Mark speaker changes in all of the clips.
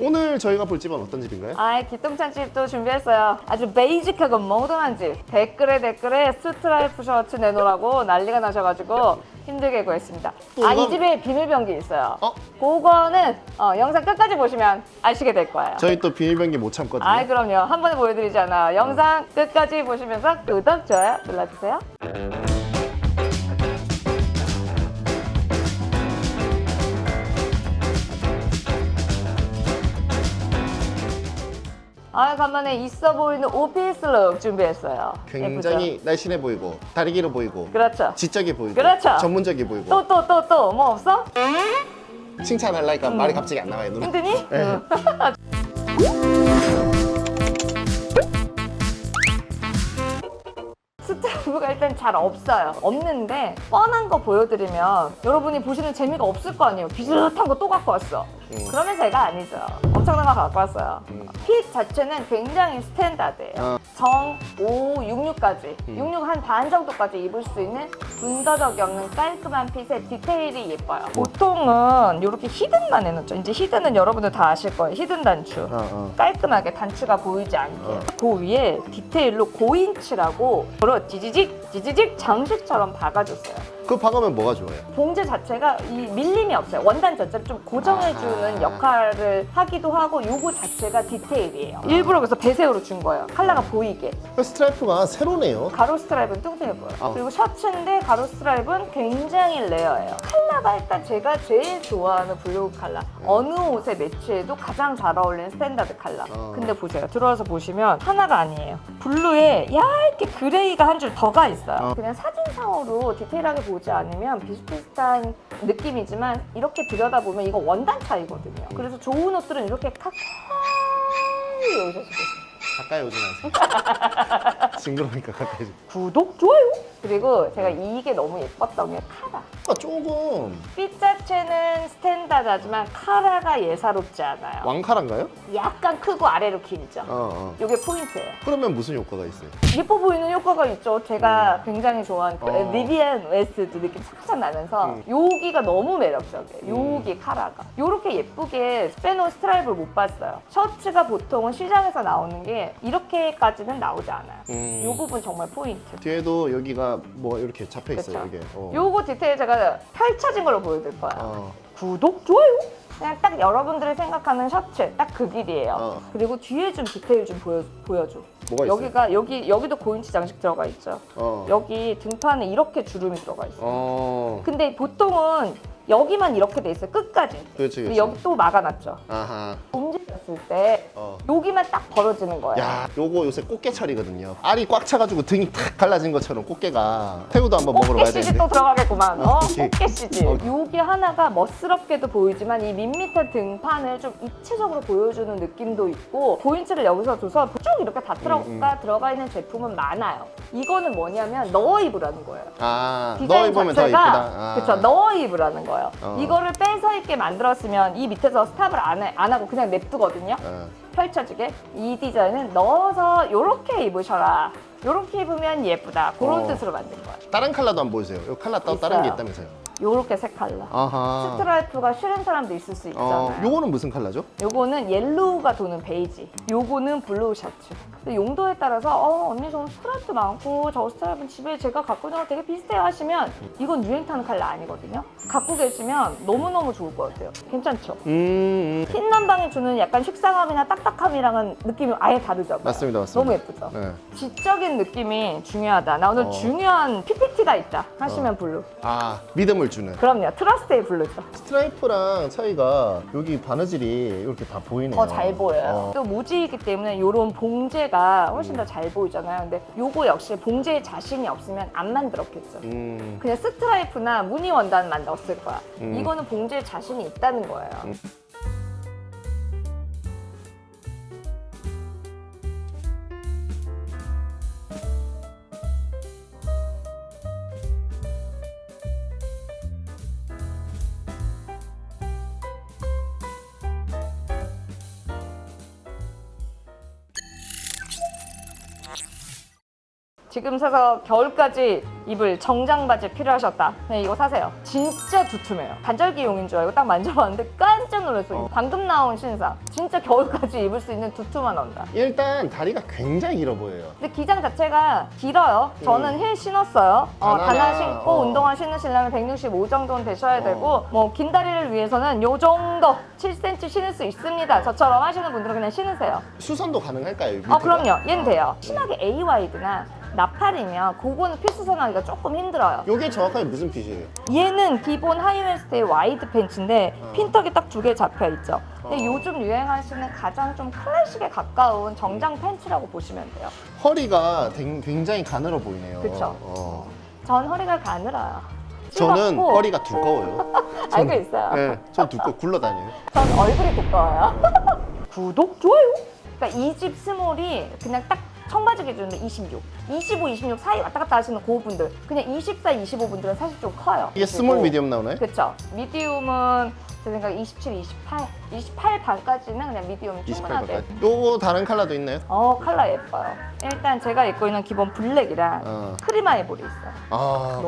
Speaker 1: 오늘 저희가 볼 집은 어떤 집인가요?
Speaker 2: 아, 기똥찬 집도 준비했어요. 아주 베이직하고 모던한 집. 댓글에 댓글에 스트라이프 셔츠 내놓으라고 난리가 나셔가지고 힘들게 구했습니다.
Speaker 1: 또
Speaker 2: 아, 이 집에 비밀병기 있어요.
Speaker 1: 어?
Speaker 2: 그거는 어, 영상 끝까지 보시면 아시게 될 거예요.
Speaker 1: 저희 또 비밀병기 못 참거든요.
Speaker 2: 아이 그럼요. 한 번에 보여드리잖아. 영상 끝까지 보시면서 구독, 좋아요 눌러주세요. 아, 간만에 있어 보이는 오피스 룩 준비했어요.
Speaker 1: 굉장히
Speaker 2: 예쁘죠?
Speaker 1: 날씬해 보이고 다리 길어 보이고
Speaker 2: 그렇죠.
Speaker 1: 지적이 보이고
Speaker 2: 그렇죠.
Speaker 1: 전문적이 보이고
Speaker 2: 또 또 또 또 뭐 없어?
Speaker 1: 칭찬하려니까 말이 갑자기 안 나와요 누나.
Speaker 2: 힘드니?
Speaker 1: 네.
Speaker 2: 응. 스타브가 일단 잘 없어요. 없는데 뻔한 거 보여드리면 여러분이 보시는 재미가 없을 거 아니에요. 비슷한 거 또 갖고 왔어.
Speaker 1: 음.
Speaker 2: 그러면 제가 아니죠. 엄청난 거 갖고 왔어요.
Speaker 1: 음.
Speaker 2: 핏 자체는 굉장히 스탠다드예요.
Speaker 1: 어.
Speaker 2: 정, 5, 66까지.
Speaker 1: 음.
Speaker 2: 66 한 반 정도까지 입을 수 있는 군더더기 없는 깔끔한 pit의 디테일이 예뻐요. 보통은 이렇게 히든만 해놓죠. 이제 히든은 여러분들 다 아실 거예요. 히든 단추.
Speaker 1: 어, 어.
Speaker 2: 깔끔하게 단추가 보이지 않게
Speaker 1: 어.
Speaker 2: 그 위에 디테일로 고인치라고 그런 지지직 지지직 장식처럼 박아줬어요.
Speaker 1: 그거 박으면 뭐가 좋아요?
Speaker 2: 봉제 자체가 이 밀림이 없어요. 원단 자체를 좀 고정해주는
Speaker 1: 아하.
Speaker 2: 역할을 하기도 하고 요거 자체가 디테일이에요. 일부러 그래서 배색으로 준 거예요. 컬러가 보이게.
Speaker 1: 그 스트라이프가 새로네요.
Speaker 2: 가로 스트라이브는 뚱뚱해 보여요.
Speaker 1: 어.
Speaker 2: 그리고 셔츠인데 가로 스트라이브는 굉장히 레어예요. 컬러가 일단 제가 제일 좋아하는 블루 컬러. 어느 옷에 매치해도 가장 잘 어울리는 스탠다드 컬러.
Speaker 1: 어.
Speaker 2: 근데 보세요. 들어와서 보시면 하나가 아니에요. 블루에 얇게 그레이가 한 줄 더 가 있어요.
Speaker 1: 어.
Speaker 2: 그냥 사진상으로 디테일하게 보지 않으면 비슷비슷한 느낌이지만 이렇게 들여다보면 이거 원단 차이거든요. 그래서 좋은 옷들은 이렇게 가까이 보세요.
Speaker 1: 가까이 오지 마세요. 징그러우니까 가까이.
Speaker 2: 구독, 좋아요. 그리고 제가 이게 너무 예뻤던 게 카라.
Speaker 1: 아, 조금
Speaker 2: 핏 자체는 스탠다드하지만 카라가 예사롭지 않아요.
Speaker 1: 왕카란가요?
Speaker 2: 약간 크고 아래로 길죠.
Speaker 1: 어, 어.
Speaker 2: 이게 포인트예요.
Speaker 1: 그러면 무슨 효과가 있어요?
Speaker 2: 예뻐 보이는 효과가 있죠. 제가 굉장히 좋아하는 그
Speaker 1: 어.
Speaker 2: 비비안 웨스트 느낌 살짝 나면서
Speaker 1: 음.
Speaker 2: 여기가 너무 매력적이에요. 여기 카라가. 이렇게 예쁘게 빼놓은 스트라이프를 못 봤어요. 셔츠가 보통은 시장에서 나오는 게 이렇게까지는 나오지 않아요.
Speaker 1: 음.
Speaker 2: 이 부분 정말 포인트.
Speaker 1: 뒤에도 여기가 뭐 이렇게 잡혀 있어요
Speaker 2: 그쵸.
Speaker 1: 이게. 어.
Speaker 2: 요거 디테일 제가 펼쳐진 걸로 보여드릴 거예요.
Speaker 1: 어.
Speaker 2: 구독, 좋아요. 그냥 딱 여러분들이 생각하는 셔츠 딱 그 길이에요.
Speaker 1: 어.
Speaker 2: 그리고 뒤에 좀 디테일 좀 보여, 보여줘.
Speaker 1: 뭐가 있어요?
Speaker 2: 여기가 여기 여기도 고인치 장식 들어가 있죠.
Speaker 1: 어.
Speaker 2: 여기 등판에 이렇게 주름이 들어가 있어. 요
Speaker 1: 어.
Speaker 2: 근데 보통은 여기만 이렇게 돼 있어요. 끝까지.
Speaker 1: 그렇지, 그렇지.
Speaker 2: 여기 또 막아놨죠.
Speaker 1: 아하.
Speaker 2: 움직였을 때
Speaker 1: 어.
Speaker 2: 여기만 딱 벌어지는 거예요.
Speaker 1: 야, 요거 요새 꽃게철이거든요. 알이 꽉 차가지고 등이 탁 갈라진 것처럼 꽃게가 새우도 한번 먹으러
Speaker 2: 꽃게
Speaker 1: 가야
Speaker 2: 씨지
Speaker 1: 되는데.
Speaker 2: 또 들어가겠구만. 어?
Speaker 1: 오케이.
Speaker 2: 꽃게 씨지.
Speaker 1: 어.
Speaker 2: 요게 하나가 멋스럽게도 보이지만 이 밋밋한 등판을 좀 입체적으로 보여주는 느낌도 있고 고인치를 여기서 줘서 쭉 이렇게 다 들어가
Speaker 1: 음,
Speaker 2: 들어가 있는 제품은 많아요. 이거는 뭐냐면 넣어 입으라는 거예요.
Speaker 1: 아,
Speaker 2: 디자인
Speaker 1: 너 입으면 더
Speaker 2: 자체가
Speaker 1: 이쁘다. 아.
Speaker 2: 그쵸 넣어 입으라는 거예요.
Speaker 1: 어.
Speaker 2: 이거를 빼서 입게 만들었으면 이 밑에서 스탑을 안, 해- 안 하고 그냥 냅두거든요.
Speaker 1: 어.
Speaker 2: 펼쳐지게 이 디자인은 넣어서 이렇게 입으셔라. 이렇게 입으면 예쁘다. 그런
Speaker 1: 어.
Speaker 2: 뜻으로 만든 거예요.
Speaker 1: 다른 컬러도 한번 보여주세요. 요 컬러 또 다른 게. 있다면서요.
Speaker 2: 요렇게 색 컬러.
Speaker 1: 아하.
Speaker 2: 스트라이프가 싫은 사람도 있을 수 있잖아요.
Speaker 1: 어, 요거는 무슨 컬러죠?
Speaker 2: 요거는 옐로우가 도는 베이지. 요거는 블루 셔츠. 근데 용도에 따라서 어 언니 저 스트라이프 많고 저 스트라이프는 집에 제가 갖고 있는 거 되게 비슷해요 하시면 이건 유행 타는 컬러 아니거든요. 갖고 계시면 너무너무 좋을 것 같아요. 괜찮죠?
Speaker 1: 음, 음.
Speaker 2: 흰 남방이 주는 약간 식상함이나 딱딱함이랑은 느낌이 아예 다르죠.
Speaker 1: 맞습니다, 맞습니다.
Speaker 2: 너무 예쁘죠?
Speaker 1: 네.
Speaker 2: 지적인 느낌이 중요하다. 나 오늘
Speaker 1: 어.
Speaker 2: 중요한 PPT가 있다. 하시면 블루.
Speaker 1: 아, 믿음을 주는.
Speaker 2: 그럼요. 트러스트의 블루죠.
Speaker 1: 스트라이프랑 차이가 여기 바느질이 이렇게 다 보이네요.
Speaker 2: 더 잘 보여요.
Speaker 1: 어.
Speaker 2: 또 무지이기 때문에 이런 봉제가 훨씬 더 잘 보이잖아요. 근데 요거 역시 봉제에 자신이 없으면 안 만들었겠죠.
Speaker 1: 음,
Speaker 2: 그냥 스트라이프나 무늬 원단만 넣었을 거야.
Speaker 1: 음.
Speaker 2: 이거는 봉제에 자신이 있다는 거예요. 지금 사서 겨울까지 입을 정장 바지 필요하셨다. 네, 이거 사세요. 진짜 두툼해요. 반절기용인 줄 알고 딱 만져봤는데 깜짝 놀랐어요.
Speaker 1: 어.
Speaker 2: 방금 나온 신상. 진짜 겨울까지 입을 수 있는 두툼한 원단.
Speaker 1: 일단 다리가 굉장히 길어 보여요.
Speaker 2: 근데 기장 자체가 길어요. 저는 힐 신었어요. 어,
Speaker 1: 바나나,
Speaker 2: 단화 신고
Speaker 1: 어.
Speaker 2: 운동화 신으시려면 165 정도는 되셔야
Speaker 1: 어.
Speaker 2: 되고 뭐 긴 다리를 위해서는 요 정도 7cm 신을 수 있습니다. 저처럼 하시는 분들은 그냥 신으세요.
Speaker 1: 수선도 가능할까요?
Speaker 2: 어
Speaker 1: 밑에가?
Speaker 2: 그럼요. 얘는
Speaker 1: 어.
Speaker 2: 돼요. 심하게 A 와이드나 나팔이면 그거는 필수 선하기가 조금 힘들어요.
Speaker 1: 요게 정확하게 무슨 핏이에요?
Speaker 2: 얘는 기본 하이웨스트의 와이드 팬츠인데
Speaker 1: 어.
Speaker 2: 핀턱이 딱 두 개 잡혀 있죠. 근데
Speaker 1: 어.
Speaker 2: 요즘 유행하시는 가장 좀 클래식에 가까운 정장 팬츠라고 보시면 돼요.
Speaker 1: 허리가 댕- 굉장히 가늘어 보이네요.
Speaker 2: 그쵸.
Speaker 1: 어.
Speaker 2: 전 허리가 가늘어요.
Speaker 1: 저는
Speaker 2: 뜨겁고
Speaker 1: 허리가 두꺼워요.
Speaker 2: 알고 있어요.
Speaker 1: 네, 전 두꺼 굴러다녀요.
Speaker 2: 전 얼굴이 두꺼워요. 구독, 좋아요. 그러니까 이 집 스몰이 그냥 딱 청바지 기준으로 26, 25, 26 사이 왔다 갔다 하시는 고분들 그냥 24, 25분들은 사실 좀 커요.
Speaker 1: 이게 스몰 미디엄 나오나요?
Speaker 2: 그쵸. 미디움은 제 생각에 27, 28, 28 반까지는 그냥 미디움
Speaker 1: 28까지.
Speaker 2: 충분하게.
Speaker 1: 요거 다른 컬러도 있나요?
Speaker 2: 어 컬러 예뻐요. 일단 제가 입고 있는 기본 블랙이랑
Speaker 1: 어.
Speaker 2: 크림 아이보리 있어요.
Speaker 1: 아,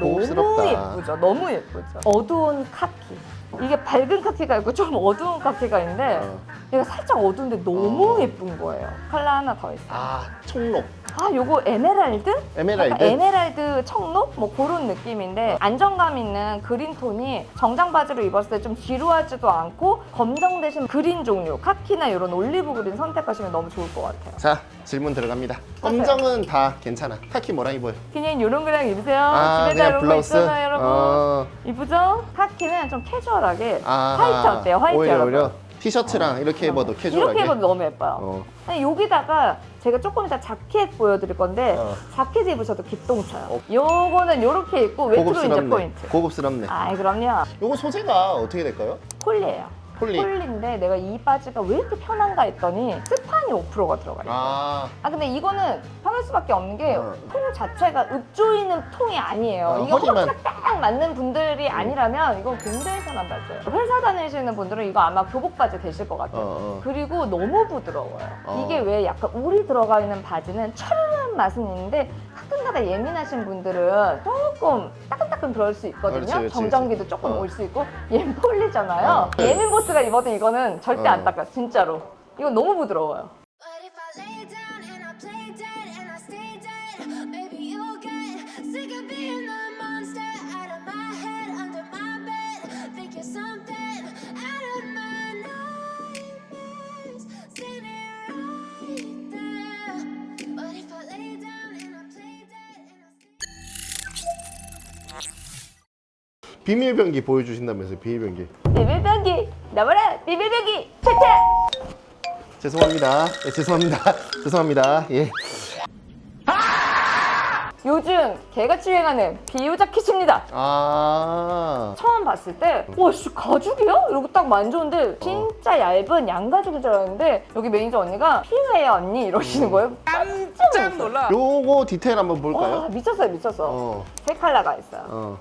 Speaker 1: 고급스럽다.
Speaker 2: 너무 예쁘죠. 너무 예쁘죠. 어두운 카키. 이게 밝은 카키가 있고 좀 어두운 카키가 있는데
Speaker 1: 어.
Speaker 2: 얘가 살짝 어두운데 너무
Speaker 1: 어.
Speaker 2: 예쁜 거예요. 컬러 하나 더 있어요.
Speaker 1: 아, 총록.
Speaker 2: 아, 요거 에메랄드?
Speaker 1: 에메랄드.
Speaker 2: 약간 에메랄드 청록? 뭐 그런 느낌인데 안정감 있는 그린 톤이 정장 바지로 입었을 때 좀 지루하지도 않고 검정 대신 그린 종류, 카키나 이런 올리브 그린 선택하시면 너무 좋을 것 같아요.
Speaker 1: 자, 질문 들어갑니다. 검정은 다 괜찮아. 카키 뭐랑 입어요?
Speaker 2: 그냥 이런 거랑 입으세요.
Speaker 1: 아,
Speaker 2: 집에다
Speaker 1: 그냥
Speaker 2: 이런 거
Speaker 1: 블라우스?
Speaker 2: 있잖아요, 여러분.
Speaker 1: 어.
Speaker 2: 이쁘죠? 카키는 좀 캐주얼하게
Speaker 1: 아,
Speaker 2: 화이트 어때요? 화이트
Speaker 1: 오히려,
Speaker 2: 여러분.
Speaker 1: 오히려 티셔츠랑 이렇게 입어도 캐주얼하게.
Speaker 2: 이렇게 입어도 너무 예뻐요.
Speaker 1: 어.
Speaker 2: 근데 여기다가 제가 조금 이따 자켓 보여드릴 건데
Speaker 1: 어.
Speaker 2: 자켓 입으셔도 기똥차요.
Speaker 1: 어.
Speaker 2: 요거는 요렇게 입고 외투로 이제. 포인트.
Speaker 1: 고급스럽네.
Speaker 2: 아이 그럼요.
Speaker 1: 요거 소재가 어떻게 될까요?
Speaker 2: 폴리예요.
Speaker 1: 폴리.
Speaker 2: 폴리인데 내가 이 바지가 왜 이렇게 편한가 했더니 스판이 5%가 들어가 있어요. 아.
Speaker 1: 아,
Speaker 2: 근데 이거는 편할 수밖에 없는 게
Speaker 1: 어.
Speaker 2: 통 자체가 읍조이는 통이 아니에요.
Speaker 1: 어,
Speaker 2: 이게
Speaker 1: 허리만.
Speaker 2: 허리가 딱 맞는 분들이 아니라면 이건 굉장히 편한 바지예요. 회사 다니시는 분들은 이거 아마 교복 바지 되실 것
Speaker 1: 어,
Speaker 2: 같아요.
Speaker 1: 어.
Speaker 2: 그리고 너무 부드러워요.
Speaker 1: 어.
Speaker 2: 이게 왜 약간 울이 들어가 있는 바지는 철 한 맛은 있는데 가끔가다 예민하신 분들은 조금 따끈따끈 그럴 수 있거든요.
Speaker 1: 그렇지, 그렇지,
Speaker 2: 정전기도
Speaker 1: 그렇지.
Speaker 2: 조금
Speaker 1: 어.
Speaker 2: 올 수 있고 얘는 폴리잖아요.
Speaker 1: 어.
Speaker 2: 예민 보스가 입어도 이거는 절대
Speaker 1: 어.
Speaker 2: 안 닦아 진짜로. 이건 너무 부드러워요.
Speaker 1: 비밀병기 보여주신다면서요, 비밀병기.
Speaker 2: 비밀병기 나와라 비밀병기 차차.
Speaker 1: 죄송합니다. 예, 죄송합니다. 죄송합니다. 예.
Speaker 2: 요즘 개같이 유행하는 비유 자켓입니다.
Speaker 1: 아.
Speaker 2: 처음 봤을 때, 와, 씨, 가죽이야? 이러고 딱 만졌는데, 진짜 얇은 양가죽인 줄 알았는데, 여기 매니저 언니가 피우예요, 언니. 이러시는 거예요. 깜짝 놀라.
Speaker 1: 요거 디테일 한번
Speaker 2: 와,
Speaker 1: 볼까요?
Speaker 2: 미쳤어요, 미쳤어.
Speaker 1: 어.
Speaker 2: 세 컬러가 있어요.
Speaker 1: 어.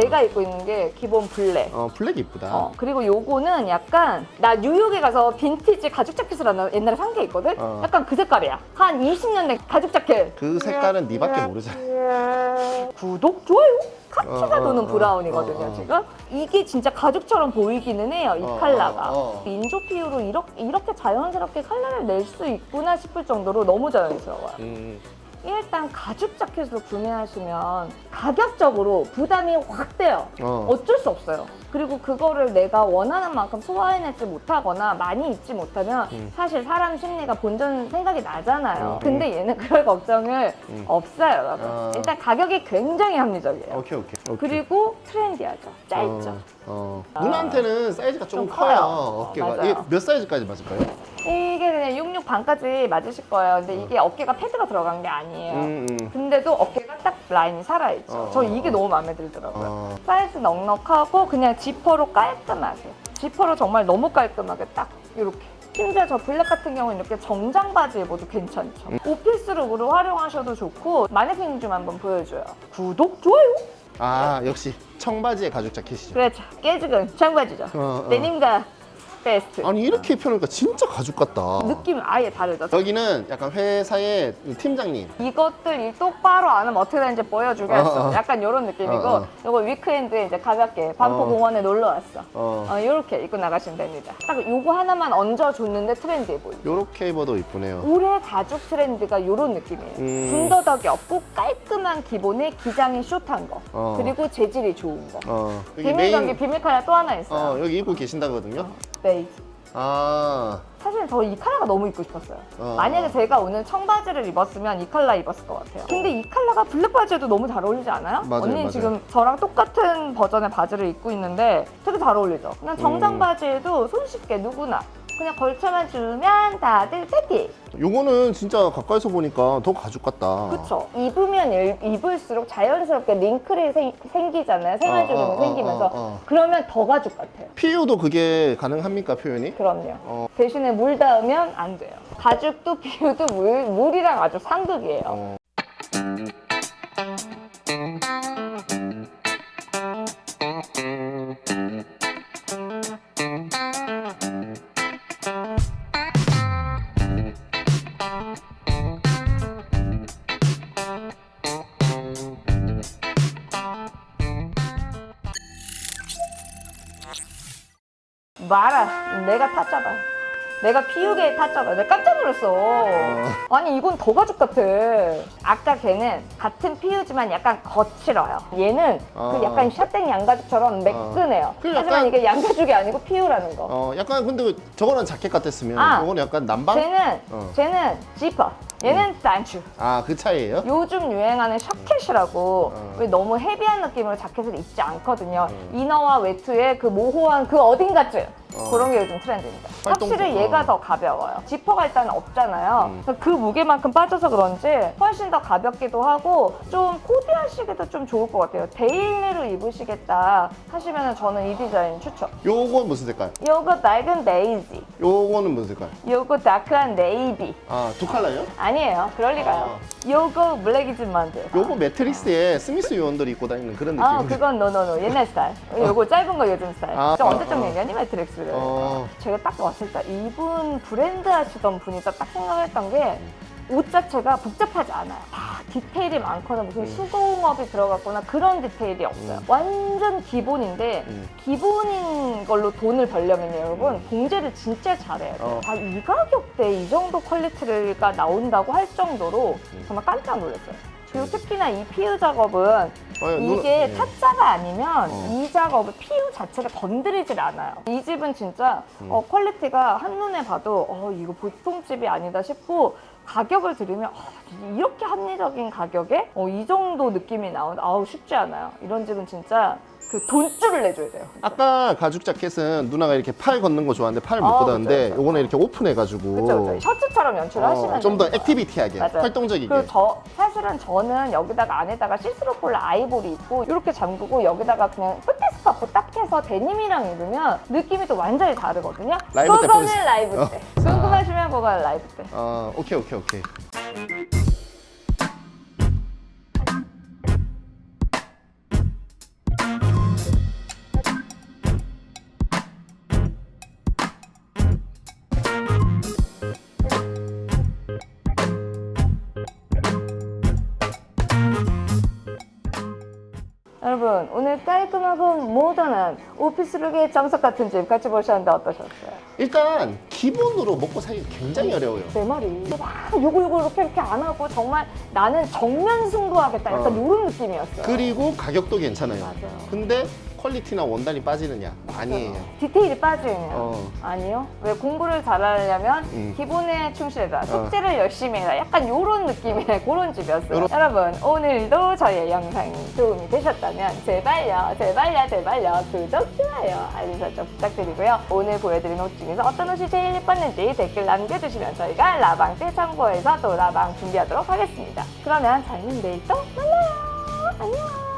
Speaker 2: 제가 입고 있는 게 기본 블랙.
Speaker 1: 어, 블랙 이쁘다.
Speaker 2: 어, 그리고 요거는 약간 나 뉴욕에 가서 빈티지 가죽 자켓을 하나 옛날에 산 게 있거든?
Speaker 1: 어.
Speaker 2: 약간 그 색깔이야. 한 20년 된 가죽 자켓.
Speaker 1: 그 색깔은 니밖에 모르잖아.
Speaker 2: 구독, 좋아요. 카키가
Speaker 1: 어, 어,
Speaker 2: 도는
Speaker 1: 어,
Speaker 2: 브라운이거든요,
Speaker 1: 어, 어.
Speaker 2: 지금. 이게 진짜 가죽처럼 보이기는 해요, 이
Speaker 1: 어,
Speaker 2: 컬러가.
Speaker 1: 어, 어.
Speaker 2: 인조 피우로 이렇게, 이렇게 자연스럽게 컬러를 낼 수 있구나 싶을 정도로 너무 자연스러워요.
Speaker 1: 음.
Speaker 2: 일단 가죽 자켓으로 구매하시면 가격적으로 부담이 확 돼요.
Speaker 1: 어.
Speaker 2: 어쩔 수 없어요. 그리고 그거를 내가 원하는 만큼 소화해내지 못하거나 많이 입지 못하면
Speaker 1: 음.
Speaker 2: 사실 사람 심리가 본전 생각이 나잖아요.
Speaker 1: 음.
Speaker 2: 근데 얘는 그럴 걱정을
Speaker 1: 음.
Speaker 2: 없어요, 여러분.
Speaker 1: 아.
Speaker 2: 일단 가격이 굉장히 합리적이에요.
Speaker 1: 오케이, 오케이. 오케이.
Speaker 2: 그리고 트렌디하죠. 짧죠.
Speaker 1: 어, 어.
Speaker 2: 아.
Speaker 1: 누나한테는 사이즈가 좀,
Speaker 2: 좀
Speaker 1: 커요.
Speaker 2: 커요.
Speaker 1: 어깨가.
Speaker 2: 어, 맞아요.
Speaker 1: 이게 몇 사이즈까지 맞을까요?
Speaker 2: 이게 그냥 66 반까지 맞으실 거예요. 근데 이게 어깨가 패드가 들어간 게 아니에요.
Speaker 1: 음, 음.
Speaker 2: 근데도 어깨가 딱 라인이 살아있죠.
Speaker 1: 어,
Speaker 2: 저
Speaker 1: 어,
Speaker 2: 이게
Speaker 1: 어.
Speaker 2: 너무 마음에 들더라고요.
Speaker 1: 어.
Speaker 2: 사이즈 넉넉하고 그냥 지퍼로 깔끔하게. 지퍼로 정말 너무 깔끔하게 딱 이렇게. 심지어 저 블랙 같은 경우는 이렇게 정장 바지 입어도 괜찮죠.
Speaker 1: 음.
Speaker 2: 오피스룩으로 활용하셔도 좋고 마네킹 좀 한번 보여줘요. 구독, 좋아요.
Speaker 1: 아, 역시 청바지에 가죽 자켓이죠.
Speaker 2: 그렇죠. 깨지근 청바지죠.
Speaker 1: 어, 어.
Speaker 2: 데님과 베스트.
Speaker 1: 아니 이렇게 입혀놓으니까 진짜 가죽 같다.
Speaker 2: 느낌 아예 다르죠.
Speaker 1: 여기는 약간 회사의 팀장님.
Speaker 2: 이것들 일 똑바로 안 하면 어떻게 되는지 보여주겠어.
Speaker 1: 어, 어.
Speaker 2: 약간 이런 느낌이고,
Speaker 1: 어, 어.
Speaker 2: 이거 위크엔드에 이제 가볍게 반포
Speaker 1: 어.
Speaker 2: 공원에 놀러 왔어.
Speaker 1: 어.
Speaker 2: 어, 이렇게 입고 나가시면 됩니다. 딱 요거 하나만 얹어줬는데 트렌디해 보이죠.
Speaker 1: 요렇게 입어도 이쁘네요.
Speaker 2: 올해 가죽 트렌드가 이런 느낌이에요.
Speaker 1: 음.
Speaker 2: 군더더기 없고 깔끔한 기본에 기장이 숏한 거.
Speaker 1: 어.
Speaker 2: 그리고 재질이 좋은 거.
Speaker 1: 어,
Speaker 2: 비밀 경기 비밀 컬러 또 하나 있어요.
Speaker 1: 어, 여기 입고 계신다거든요.
Speaker 2: 베이지.
Speaker 1: 아,
Speaker 2: 사실 저 이 컬러가 너무 입고 싶었어요.
Speaker 1: 어.
Speaker 2: 만약에 제가 오늘 청바지를 입었으면 이 컬러 입었을 것 같아요. 근데 이 컬러가 블랙 바지에도 너무 잘 어울리지 않아요?
Speaker 1: 맞아요,
Speaker 2: 언니
Speaker 1: 맞아요.
Speaker 2: 지금 저랑 똑같은 버전의 바지를 입고 있는데 되게 잘 어울리죠? 그냥 정장
Speaker 1: 음.
Speaker 2: 바지에도 손쉽게 누구나 그냥 걸쳐만 주면 다들 세티.
Speaker 1: 요거는 진짜 가까이서 보니까 더 가죽 같다.
Speaker 2: 그쵸? 입으면 일- 입을수록 자연스럽게 링클이 생, 생기잖아요. 생활조경이
Speaker 1: 어, 어, 어,
Speaker 2: 생기면서.
Speaker 1: 어, 어.
Speaker 2: 그러면 더 가죽 같아요.
Speaker 1: PU도 그게 가능합니까, 표현이?
Speaker 2: 그럼요.
Speaker 1: 어.
Speaker 2: 대신에 물 닿으면 안 돼요. 가죽도 비유도 물, 물이랑 아주 상극이에요.
Speaker 1: 어.
Speaker 2: 내가 탔잖아. 내가 피우게 탔잖아. 내가 깜짝 놀랐어. 아니, 이건 더 가죽 같아. 아까 걔는 같은 피우지만 약간 거칠어요. 얘는
Speaker 1: 어.
Speaker 2: 그 약간 샤땡 양가죽처럼 매끈해요.
Speaker 1: 그
Speaker 2: 하지만
Speaker 1: 약간-
Speaker 2: 이게 양가죽이 아니고 피우라는 거.
Speaker 1: 어, 약간 근데 저거는 자켓 같았으면
Speaker 2: 아.
Speaker 1: 요거는 약간 남방?
Speaker 2: 쟤는,
Speaker 1: 어.
Speaker 2: 쟤는 지퍼. 얘는 단추.
Speaker 1: 아, 그 차이예요?
Speaker 2: 요즘 유행하는 셔켓이라고
Speaker 1: 어.
Speaker 2: 왜 너무 헤비한 느낌으로 자켓을 입지 않거든요. 이너와 외투에 그 모호한 그 어딘가쯤
Speaker 1: 어.
Speaker 2: 그런 게 요즘 트렌드입니다.
Speaker 1: 활동-
Speaker 2: 확실히
Speaker 1: 어.
Speaker 2: 얘가 더 가벼워요. 지퍼가 일단 없잖아요.
Speaker 1: 음.
Speaker 2: 그 무게만큼 빠져서 그런지 훨씬 더 가볍기도 하고 좀 코디하시기도 좀 좋을 것 같아요. 데일리로 입으시겠다 하시면 저는 이 디자인 추천.
Speaker 1: 요건 무슨 색깔?
Speaker 2: 요거 낡은 베이지,
Speaker 1: 요거는 무슨 색깔?
Speaker 2: 요거 다크한 네이비.
Speaker 1: 아, 두 컬러요?
Speaker 2: 아니에요. 그럴 리가요. 요거 블랙이즈만드.
Speaker 1: 요거 매트릭스에 스미스 요원들이 입고 다니는 그런
Speaker 2: 아,
Speaker 1: 느낌인데.
Speaker 2: 그건 노노노 옛날 스타일. 요거 짧은 거 요즘 스타일.
Speaker 1: 아,
Speaker 2: 좀
Speaker 1: 아,
Speaker 2: 언제적
Speaker 1: 아.
Speaker 2: 얘기하니 매트릭스 를.
Speaker 1: 어.
Speaker 2: 제가 딱 왔을 때 이분 브랜드 하시던 분이다 딱 생각했던 게 옷 자체가 복잡하지 않아요. 다 디테일이 많거나 무슨
Speaker 1: 음.
Speaker 2: 수공업이 들어갔거나 그런 디테일이 없어요.
Speaker 1: 음.
Speaker 2: 완전 기본인데
Speaker 1: 음.
Speaker 2: 기본인 걸로 돈을 벌려면 여러분 봉제를 진짜 잘해야 돼요.
Speaker 1: 어.
Speaker 2: 아, 이 가격대 이 정도 퀄리티가 나온다고 할 정도로
Speaker 1: 음.
Speaker 2: 정말 깜짝 놀랐어요. 그리고 특히나 이 피우 작업은
Speaker 1: 아니, 누나-
Speaker 2: 이게
Speaker 1: 예.
Speaker 2: 타짜가 아니면
Speaker 1: 어.
Speaker 2: 이 작업을 피우 자체를 건드리질 않아요. 이 집은 진짜
Speaker 1: 음.
Speaker 2: 어, 퀄리티가 한눈에 봐도 어, 이거 보통 집이 아니다 싶고 가격을 들으면 아, 이렇게 합리적인 가격에 어, 이 정도 느낌이 나오는 아우 쉽지 않아요. 이런 집은 진짜 그 돈줄을 내줘야 돼요.
Speaker 1: 아까 가죽 자켓은 누나가 이렇게 팔 걷는 거 좋아하는데 팔을 못
Speaker 2: 아,
Speaker 1: 걷었는데
Speaker 2: 그쵸, 그쵸.
Speaker 1: 요거는 이렇게 오픈해가지고
Speaker 2: 그렇죠, 그렇죠. 셔츠처럼 연출을 하시면
Speaker 1: 좀더
Speaker 2: 되는 거예요.
Speaker 1: 액티비티하게
Speaker 2: 맞아요.
Speaker 1: 활동적이게
Speaker 2: 그리고 저 사실은 저는 여기다가 안에다가 시스루 콜라 아이보리 입고 이렇게 잠그고 여기다가 그냥 끝에 스카프 딱 해서 데님이랑 입으면 느낌이 또 완전히 다르거든요.
Speaker 1: 라이브 때
Speaker 2: 그거는
Speaker 1: 보여주세요.
Speaker 2: 라이브
Speaker 1: 어.
Speaker 2: 때. 궁금하시면 그거 라이브 때.
Speaker 1: 아 오케이 오케이 오케이
Speaker 2: 오늘 깔끔하고 모던한 오피스룩의 정석 같은 집 같이 보셨는데 어떠셨어요?
Speaker 1: 일단 기본으로 먹고 살기 굉장히 어려워요
Speaker 2: 내 말이 막 요거 요거 이렇게 이렇게 안 하고 정말 나는 정면 승부하겠다 약간
Speaker 1: 어.
Speaker 2: 이런 느낌이었어요.
Speaker 1: 그리고 가격도 괜찮아요
Speaker 2: 맞아요.
Speaker 1: 근데 퀄리티나 원단이 빠지느냐 아니에요
Speaker 2: 디테일이 빠지네요.
Speaker 1: 어.
Speaker 2: 아니요. 왜 공부를 잘하려면
Speaker 1: 음.
Speaker 2: 기본에 충실해라. 숙제를 열심히 해라. 약간 이런 느낌의 그런 집이었어요.
Speaker 1: 요런-
Speaker 2: 여러분 오늘도 저희의 영상이 도움이 되셨다면 제발요, 제발요, 제발요 구독, 좋아요, 알림 설정 부탁드리고요. 오늘 보여드린 옷 중에서 어떤 옷이 제일 예뻤는지 댓글 남겨주시면 저희가 라방 때 참고해서 또 라방 준비하도록 하겠습니다. 그러면 저희는 내일 또 만나요. 안녕.